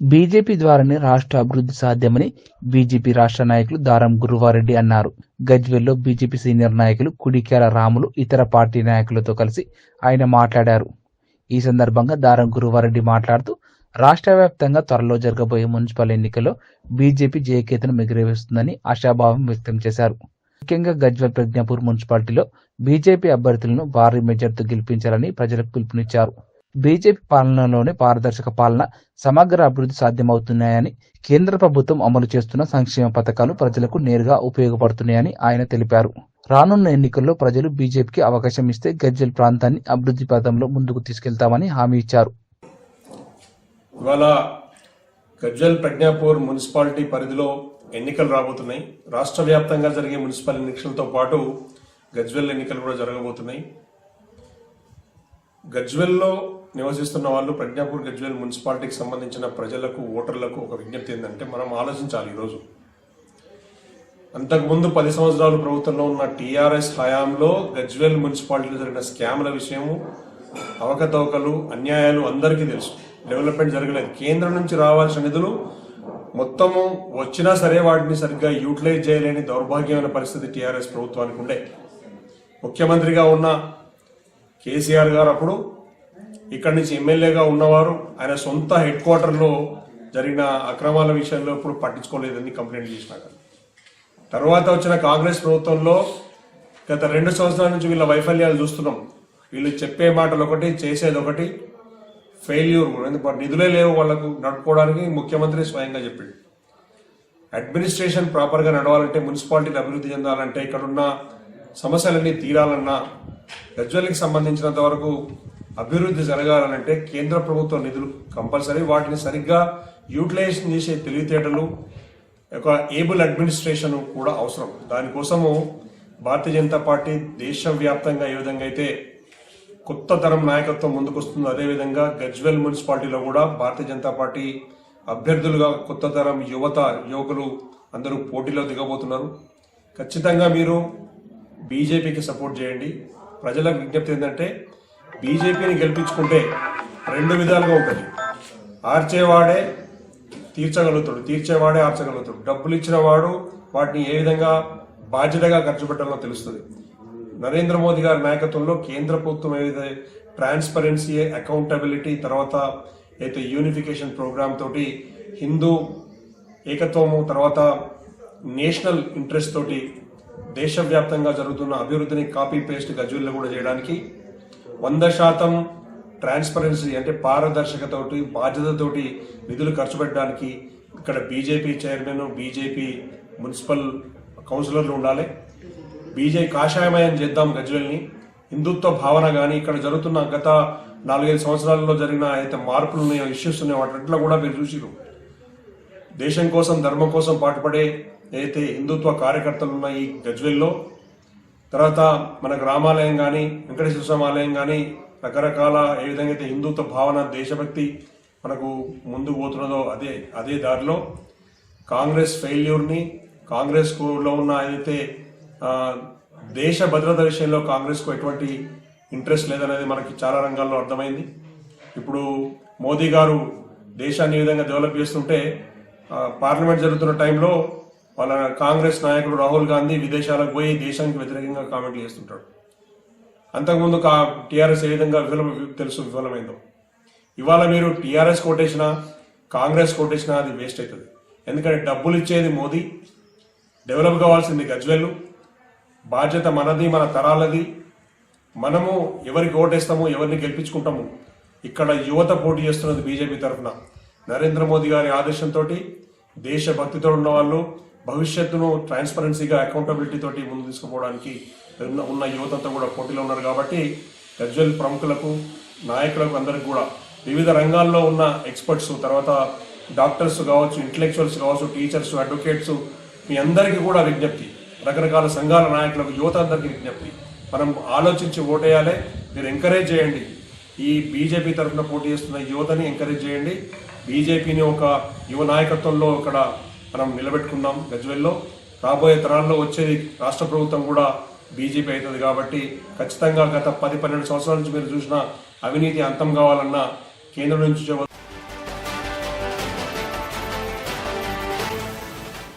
BJP ద్వారానే రాష్ట్ర అభివృద్ధి సాధ్యమని బీజేపీ రాష్ట్ర నాయకులు దారం గురువారెడ్డి అన్నారు. గజ్వెల్లో బీజేపీ సీనియర్ నాయకులు కుడికేల రాములు ఇతర పార్టీ నాయకులతో కలిసి ఆయన మాట్లాడారు. ఈ సందర్భంగా దారం గురువారెడ్డి మాట్లాడుతూ రాష్ట్ర వ్యాప్తంగా త్వరలో జరగబోయే మున్సిపల్ ఎన్నికల్లో బీజేపీ జయకేతను ఎగురవేస్తుందని ఆశాభావం వ్యక్తం చేశారు. ముఖ్యంగా గజ్వెల్ ప్రజ్ఞాపూర్ మున్సిపాలిటీలో బీజేపీ అభ్యర్థులను భారీ మెజార్టీతో గెలిపించాలని ప్రజలకు పిలుపునిచ్చారు. బీజేపీ పాలనలోనే పారదర్శక పాలన సమగ్ర అభివృద్ధి సాధ్యమవుతున్నాయని కేంద్ర ప్రభుత్వం అమలు చేస్తున్న సంక్షేమ పథకాలు ప్రజలకు నేరుగా ఉపయోగపడుతున్నాయని ఆయన తెలిపారు. రానున్న ఎన్నికల్లో ప్రజలు బీజేపీకి అవకాశం ఇస్తే గజ్జల్ ప్రాంతాన్ని అభివృద్ధి పథంలో ముందుకు తీసుకెళ్తామని హామీ ఇచ్చారు. ఇవాళ గజ్వెల్ ప్రజ్ఞాపూర్ మున్సిపాలిటీ పరిధిలో ఎన్నికలు రాబోతున్నాయి. రాష్ట్ర వ్యాప్తంగా జరిగే మున్సిపల్ ఎన్నికలతో పాటు గజ్వెల్ ఎన్నికలు కూడా జరగబోతున్నాయి. గజ్వెల్లో నివసిస్తున్న వాళ్ళు ప్రజ్ఞాపూర్ గజ్వేల్ మున్సిపాలిటీకి సంబంధించిన ప్రజలకు ఓటర్లకు ఒక విజ్ఞప్తి ఏంటంటే మనం ఆలోచించాలి ఈరోజు. అంతకుముందు పది సంవత్సరాలు ప్రభుత్వంలో ఉన్న టీఆర్ఎస్ హయాంలో గజ్వేల్ మున్సిపాలిటీలో జరిగిన స్కామ్ల విషయము అవకతవకలు అన్యాయాలు అందరికీ తెలుసు. డెవలప్మెంట్ జరగలేదు. కేంద్రం నుంచి రావాల్సిన నిధులు మొత్తము వచ్చినా సరే వాటిని సరిగ్గా యూటిలైజ్ చేయలేని దౌర్భాగ్యమైన పరిస్థితి టీఆర్ఎస్ ప్రభుత్వానికి ఉండే. ముఖ్యమంత్రిగా ఉన్న కేసీఆర్ గారు అప్పుడు ఇక్కడి నుంచి ఎమ్మెల్యేగా ఉన్నవారు ఆయన సొంత హెడ్ క్వార్టర్లో జరిగిన అక్రమాల విషయంలో ఇప్పుడు పట్టించుకోలేదని కంప్లైంట్ చేసినాక తర్వాత వచ్చిన కాంగ్రెస్ ప్రభుత్వంలో గత రెండు సంవత్సరాల నుంచి వీళ్ళ వైఫల్యాలు చూస్తున్నాం. వీళ్ళు చెప్పే మాటలు ఒకటి చేసేది ఒకటి ఫెయిల్యూర్ కూడా. ఎందుకంటే నిధులే లేవు వాళ్ళకు నడుపుకోవడానికి ముఖ్యమంత్రి స్వయంగా చెప్పిండు. అడ్మినిస్ట్రేషన్ ప్రాపర్గా నడవాలంటే మున్సిపాలిటీలు అభివృద్ధి చెందాలంటే ఇక్కడున్న సమస్యలన్నీ తీరాలన్నా గజ్వల్కి సంబంధించినంత వరకు అభివృద్ధి జరగాలంటే కేంద్ర ప్రభుత్వ నిధులు కంపల్సరీ. వాటిని సరిగ్గా యూటిలైజేషన్ చేసే తెలివితేటలు ఒక ఏబుల్ అడ్మినిస్ట్రేషన్ కూడా అవసరం. దానికోసము భారతీయ జనతా పార్టీ దేశవ్యాప్తంగా ఏ విధంగా అయితే కొత్త తరం నాయకత్వం ముందుకొస్తుందో అదేవిధంగా గజ్వెల్ మున్సిపాలిటీలో కూడా భారతీయ జనతా పార్టీ అభ్యర్థులుగా కొత్త తరం యువత యువకులు అందరూ పోటీలో దిగబోతున్నారు. ఖచ్చితంగా మీరు బీజేపీకి సపోర్ట్ చేయండి. ప్రజలకు విజ్ఞప్తి ఏంటంటే బీజేపీని గెలిపించుకుంటే రెండు విధాలుగా ఉంటుంది. ఆర్చేవాడే తీర్చగలుగుతాడు తీర్చేవాడే ఆర్చగలుగుతాడు. డబ్బులు ఇచ్చిన వాడు వాటిని ఏ విధంగా బాధ్యతగా ఖర్చు పెట్టాలో తెలుస్తుంది. నరేంద్ర మోదీ గారి నాయకత్వంలో కేంద్ర ప్రభుత్వం ఏదైతే ట్రాన్స్పరెన్సీ అకౌంటబిలిటీ తర్వాత అయితే యూనిఫికేషన్ ప్రోగ్రామ్ తోటి హిందూ ఏకత్వము తర్వాత నేషనల్ ఇంట్రెస్ట్ తోటి దేశవ్యాప్తంగా జరుగుతున్న అభివృద్ధిని కాపీ పేస్ట్ గజ్వెల్లో కూడా చేయడానికి వంద శాతం ట్రాన్స్పరెన్సీ అంటే పారదర్శకతోటి బాధ్యతతోటి నిధులు ఖర్చు పెట్టడానికి ఇక్కడ బీజేపీ చైర్మన్ బీజేపీ మున్సిపల్ కౌన్సిలర్లు ఉండాలి. బీజేపీ కాషాయమయం చేద్దాం గజ్వెల్ని. హిందుత్వ భావన కానీ ఇక్కడ జరుగుతున్న గత నాలుగైదు సంవత్సరాలలో జరిగిన అయితే మార్పులు ఉన్నాయో ఇష్యూస్ ఉన్నాయో వాటిలో కూడా మీరు చూసిరు దేశం కోసం ధర్మం కోసం పాటుపడే అయితే హిందుత్వ కార్యకర్తలు ఉన్న ఈ గజ్వెల్లో తర్వాత మన గ్రామాలయం కానీ వెంకటేశ్వర స్వామి ఆలయం కానీ రకరకాల ఏ విధంగా అయితే హిందుత్వ భావన దేశభక్తి మనకు ముందుకు పోతున్నదో అదే అదే దారిలో కాంగ్రెస్ ఫెయిల్యూర్ని కాంగ్రెస్లో ఉన్న ఏదైతే దేశ భద్రత విషయంలో కాంగ్రెస్కు ఎటువంటి ఇంట్రెస్ట్ లేదనేది మనకి చాలా రంగాల్లో అర్థమైంది. ఇప్పుడు మోదీ గారు దేశాన్ని ఈ విధంగా డెవలప్ చేస్తుంటే పార్లమెంట్ జరుగుతున్న టైంలో వాళ్ళ కాంగ్రెస్ నాయకుడు రాహుల్ గాంధీ విదేశాలకు పోయి దేశానికి వ్యతిరేకంగా కామెంట్లు చేస్తుంటాడు. అంతకుముందు కా టీఆర్ఎస్ ఏ విధంగా విఫలం తెలుసు విఫలమైందో. ఇవాళ మీరు టీఆర్ఎస్ కొట్టేసినా కాంగ్రెస్ కోటేసినా అది వేస్ట్ అవుతుంది. ఎందుకంటే డబ్బులు ఇచ్చేది మోదీ డెవలప్ కావాల్సింది గజ్వెల్లు బాధ్యత మనది మన తరాలది. మనము ఎవరికి ఓటేస్తాము ఎవరిని గెలిపించుకుంటాము ఇక్కడ యువత పోటీ చేస్తున్నది బీజేపీ తరఫున. నరేంద్ర మోదీ గారి ఆదేశంతో దేశభక్తితో ఉన్న వాళ్ళు భవిష్యత్తును ట్రాన్స్పరెన్సీగా అకౌంటబిలిటీ తోటి ముందు తీసుకుపోవడానికి ఉన్న యువతంతా కూడా పోటీలో ఉన్నారు కాబట్టి గజ్వెల్ ప్రముఖులకు నాయకులకు అందరికి కూడా వివిధ రంగాల్లో ఉన్న ఎక్స్పర్ట్స్ తర్వాత డాక్టర్స్ కావచ్చు ఇంటలెక్చువల్స్ కావచ్చు టీచర్స్ అడ్వకేట్స్ మీ అందరికీ కూడా విజ్ఞప్తి. రకరకాల సంఘాల నాయకులకు యువత అందరికీ విజ్ఞప్తి. మనం ఆలోచించి ఓటేయాలి. మీరు ఎంకరేజ్ చేయండి. ఈ బీజేపీ తరఫున పోటీ చేస్తున్న యువతని ఎంకరేజ్ చేయండి. బీజేపీని ఒక యువ నాయకత్వంలో ఇక్కడ మనం నిలబెట్టుకుందాం. గజ్వెల్లో రాబోయే తరాల్లో వచ్చేది రాష్ట్ర ప్రభుత్వం కూడా బీజేపీ అవుతుంది కాబట్టి ఖచ్చితంగా గత పది పన్నెండు సంవత్సరాల నుంచి మీరు చూసిన అవినీతి అంతం కావాలన్నా కేంద్రం నుంచి